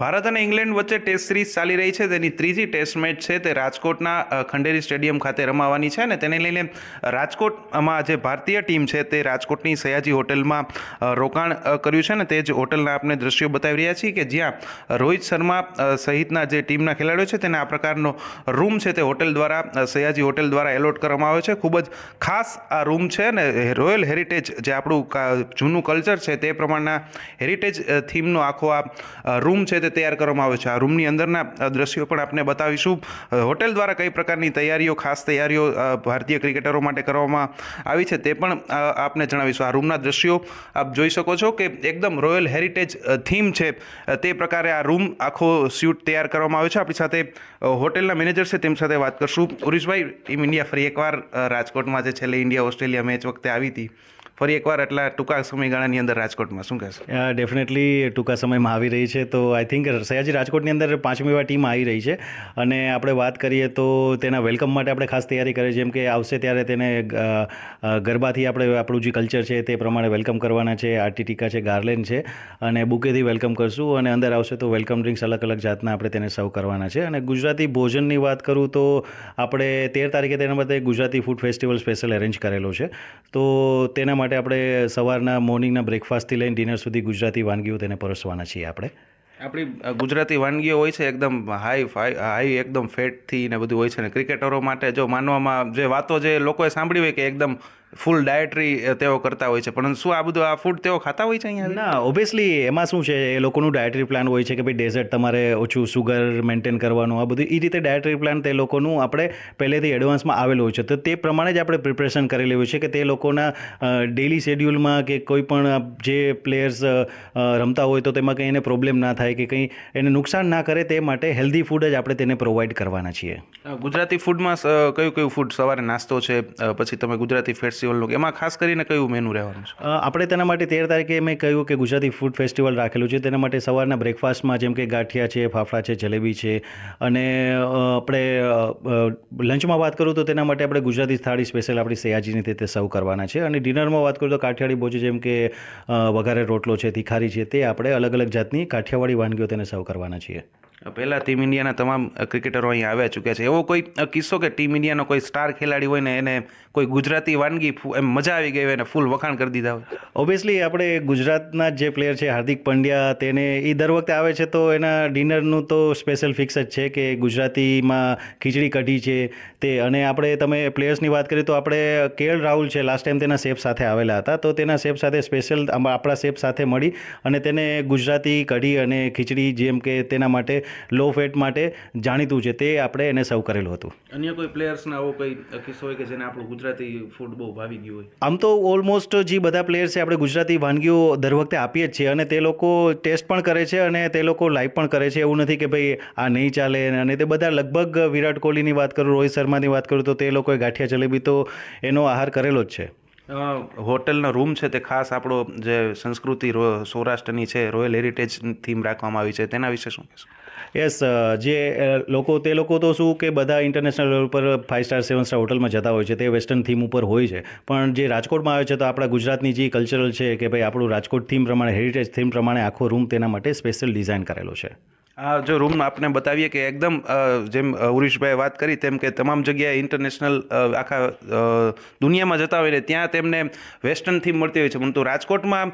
ભારત અને ઇંગ્લેન્ડ વચ્ચે test series ચાલી રહી છે. તેની ત્રીજી ટેસ્ટ મેચ છે તે રાજકોટના ખંડેરી સ્ટેડિયમ ખાતે રમાવાની છે અને તેને લઈને રાજકોટમાં જે ભારતીય ટીમ છે તે રાજકોટની સયાજી હોટેલમાં રોકાણ કર્યું છે ને તે જ હોટલના આપણે દ્રશ્યો બતાવી રહ્યા છીએ કે જ્યાં રોહિત શર્મા સહિતના જે ટીમના ખેલાડીઓ છે તેને આ પ્રકારનો રૂમ છે તે હોટેલ દ્વારા સયાજી હોટેલ દ્વારા એલોટ કરવામાં આવ્યો છે. ખૂબ જ ખાસ આ રૂમ છે ને રોયલ હેરિટેજ જે આપણું જૂનું કલ્ચર છે તે પ્રમાણના હેરિટેજ થીમનો આખો આ રૂમ છે તે તૈયાર કરવામાં આવે છે. આ રૂમની અંદરના દ્રશ્યો પણ આપને બતાવીશું. હોટેલ દ્વારા કઈ પ્રકારની તૈયારીઓ, ખાસ તૈયારીઓ ભારતીય ક્રિકેટરો માટે કરવામાં આવી છે તે પણ આપને જણાવીશું. આ રૂમના દ્રશ્યો આપ જોઈ શકો છો કે એકદમ રોયલ હેરિટેજ થીમ છે. તે પ્રકારે આ રૂમ આખો સ્યુટ તૈયાર કરવામાં આવ્યો છે. આપણી સાથે હોટેલના મેનેજર છે. તેમ સાથે વાત કરશું. ઉરીશભાઈ, ટીમ ઇન્ડિયા ફરી એકવાર રાજકોટમાં જે છેલ્લે ઇન્ડિયા ઓસ્ટ્રેલિયા મેચ વખતે આવી હતી. ફરી એકવાર એટલા ટૂંકા સમયગાળાની અંદર રાજકોટમાં શું કહેશો? ડેફિનેટલી ટૂંકા સમયમાં આવી રહી છે. તો આઈ થિંક સયાજી રાજકોટની અંદર પાંચમી વાર ટીમ આવી રહી છે. અને આપણે વાત કરીએ તો તેના વેલકમ માટે આપણે ખાસ તૈયારી કરીએ. જેમ કે આવશે ત્યારે તેને ગરબાથી આપણે આપણું જે કલ્ચર છે તે પ્રમાણે વેલકમ કરવાના છે. આરટી ટીકા છે, ગાર્લેન છે. અને બુકેથી વેલકમ કરશું. અને અંદર આવશે તો વેલકમ ડ્રિંક્સ અલગ અલગ જાતના આપણે તેને સર્વ કરવાના છે. અને ગુજરાતી ભોજનની વાત કરું તો આપણે તેર તારીખે તેના માટે Gujarati food festival special arrange કરેલો છે. તો તેના માટે આપણે સવારના મોર્નિંગના બ્રેકફાસ્ટથી લઈને ડિનર સુધી ગુજરાતી વાનગીઓ તેને પરોસવાના છીએ આપણે. આપણી ગુજરાતી વાનગીઓ હોય છે એકદમ હાઈ હાઈ એકદમ ફેટથી ને બધું હોય છે ને ક્રિકેટરો માટે જો માનવામાં જે વાતો જે લોકોએ સાંભળી હોય કે એકદમ ફૂલ ડાયટરી તેઓ કરતા હોય છે. પરંતુ શું આ બધું આ ફૂડ તેઓ ખાતા હોય છે અહીંયા ના ઓબ્વિયસલી એમાં શું છે એ લોકોનું ડાયટરી પ્લાન હોય છે કે ભાઈ ડેઝર્ટ તમારે ઓછું સુગર મેન્ટેન કરવાનું આ બધું એ રીતે ડાયટરી પ્લાન તે લોકોનું આપણે પહેલેથી એડવાન્સમાં આવેલું હોય છે. તો તે પ્રમાણે જ આપણે પ્રિપરેશન કરેલી હોય છે કે તે લોકોના ડેલી શેડ્યુલમાં કે કોઈ પણ જે પ્લેયર્સ રમતા હોય તો તેમાં કંઈ એને પ્રોબ્લેમ ના થાય કે કંઈ એને નુકસાન ના કરે તે માટે હેલ્ધી ફૂડ જ આપણે તેને પ્રોવાઈડ કરવાના છીએ. ગુજરાતી ફૂડમાં કયું કયું ફૂડ સવારે નાસ્તો છે? પછી તમે ગુજરાતી ફેસ્ટિવલનું એમાં ખાસ કરીને કયું મેનુ રહેવાનું છે? આપણે તેના માટે તેર તારીખે મેં કહ્યું કે ગુજરાતી ફૂડ ફેસ્ટિવલ રાખેલું છે. તેના માટે સવારના બ્રેકફાસ્ટમાં જેમ કે ગાંઠિયા છે, ફાફડા છે, જલેબી છે અને આપણે લંચમાં વાત કરું તો તેના માટે આપણે ગુજરાતી થાળી સ્પેશિયલ આપણી સયાજીની રીતે સર્વ કરવાના છે. અને ડિનરમાં વાત કરું તો કાઠિયાવાડી ભોજન જેમ કે વઘારે રોટલો છે, તિખારી છે તે આપણે અલગ અલગ જાતની કાઠિયાવાડી વાનગીઓ તેને સર્વ કરવાના છીએ. પહેલા ટીમ ઇન્ડિયાના તમામ ક્રિકેટરો અહીંયા આવ્યા ચૂક્યા છે. એવો કોઈ કિસ્સો કે ટીમ ઇન્ડિયાનો કોઈ સ્ટાર ખેલાડી હોય ને એને કોઈ ગુજરાતી વાનગી એમ મજા આવી ગઈ હોય અને ફૂલ વખાણ કરી દીધા હોય? ઓબ્વિયસલી આપણે ગુજરાતના જે પ્લેયર છે, હાર્દિક પંડ્યા, તેને એ દર વખતે આવે છે, તો એના ડિનરનું તો સ્પેશિયલ ફિક્સ જ છે કે ગુજરાતીમાં ખીચડી કઢી છે તે. અને આપણે, તમે પ્લેયર્સની વાત કરીએ તો આપણે કેએલ રાહુલ છે લાસ્ટ ટાઈમ તેના શેફ સાથે આવેલા હતા, તો તેના શેફ સાથે સ્પેશિયલ આપણા શેફ સાથે મળી અને તેને ગુજરાતી કઢી અને ખીચડી જેમ કે તેના માટે લો ફેટ માટે જાણીતું છે તે આપણે એને સર્વ કરેલું હતું. અન્ય કોઈ પ્લેયર્સના આવો કોઈ કિસ્સો હોય કે જેને આપણું ગુજરાતી ફૂડ બહુ ભાવી ગયું હોય? આમ તો ઓલમોસ્ટ જે બધા પ્લેયર્સ છે આપણે ગુજરાતી વાનગીઓ દર વખતે આપીએ જ છીએ અને તે લોકો ટેસ્ટ પણ કરે છે અને તે લોકો લાઈવ પણ કરે છે. એવું નથી કે ભાઈ આ નહીં ચાલે અને તે બધા લગભગ વિરાટ કોહલીની વાત કરું રોહિત શર્માની વાત કરું તો તે લોકોએ ગાંઠિયા જલેબી તો એનો આહાર કરેલો જ છે. હોટલનો રૂમ છે તે ખાસ આપણો જે સંસ્કૃતિ સૌરાષ્ટ્રની છે રોયલ હેરિટેજ થીમ રાખવામાં આવી છે. તેના વિશે શું કહેશો? યસ જે લોકો, તે લોકો તો શું કે બધા ઇન્ટરનેશનલ લેવલ પર ફાઇવ સ્ટાર સેવન સ્ટાર હોટલમાં જતા હોય છે, તે વેસ્ટર્ન થીમ ઉપર હોય છે. પણ જે રાજકોટમાં આવે છે તો આપણા ગુજરાતની જે કલ્ચરલ છે કે ભાઈ આપણું રાજકોટ થીમ પ્રમાણે હેરિટેજ થીમ પ્રમાણે આખો રૂમ તેના માટે સ્પેશિયલ ડિઝાઇન કરેલો છે. આ જો રૂમ આપને બતાવીએ કે એકદમ જેમ ઉરીશભાઈએ વાત કરી તેમ કે તમામ જગ્યાએ ઇન્ટરનેશનલ આખા દુનિયામાં જતા હોય ને ત્યાં તેમને વેસ્ટર્ન થીમ મળતી હોય છે. પરંતુ રાજકોટમાં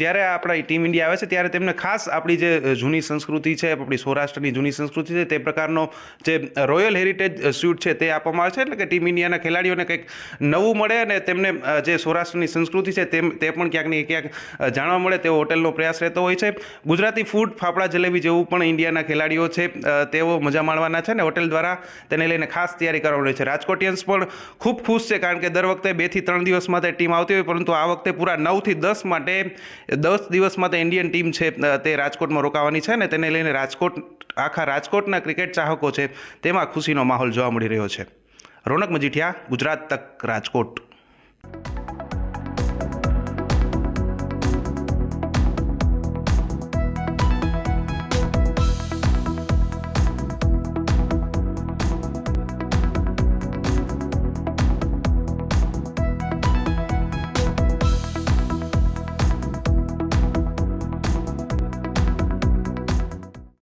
જ્યારે આપણા ટીમ ઇન્ડિયા આવે છે ત્યારે તેમને ખાસ આપણી જે જૂની સંસ્કૃતિ છે, આપણી સૌરાષ્ટ્રની જૂની સંસ્કૃતિ છે, તે પ્રકારનો જે રોયલ હેરિટેજ સ્યુટ છે તે આપવામાં આવે છે. એટલે કે ટીમ ઇન્ડિયાના ખેલાડીઓને કંઈક નવું મળે અને તેમને જે સૌરાષ્ટ્રની સંસ્કૃતિ છે તેમ, તે પણ ક્યાંક ને ક્યાંક જાણવા મળે તેવો હોટેલનો પ્રયાસ રહેતો હોય છે. ગુજરાતી ફૂડ ફાફડા જલેબી જેવું પણ ઇન્ડિયાના ખેલાડીઓ છે તેઓ મજા માણવાના છે ને હોટેલ દ્વારા તેને લઈને ખાસ તૈયારી કરવાની છે. રાજકોટિયન્સ પણ ખૂબ ખુશ છે કારણ કે દર વખતે બેથી ત્રણ દિવસ માટે ટીમ આવતી હોય, પરંતુ આ વખતે પૂરા નવથી દસ માટે, દસ દિવસ માટે ઇન્ડિયન ટીમ છે તે રાજકોટમાં રોકાવાની છે ને તેને લઈને રાજકોટ, આખા રાજકોટના ક્રિકેટ ચાહકો છે, તેમાં ખુશીનો માહોલ જોવા મળી રહ્યો છે. રોનક મજીઠિયા, ગુજરાત તક, રાજકોટ.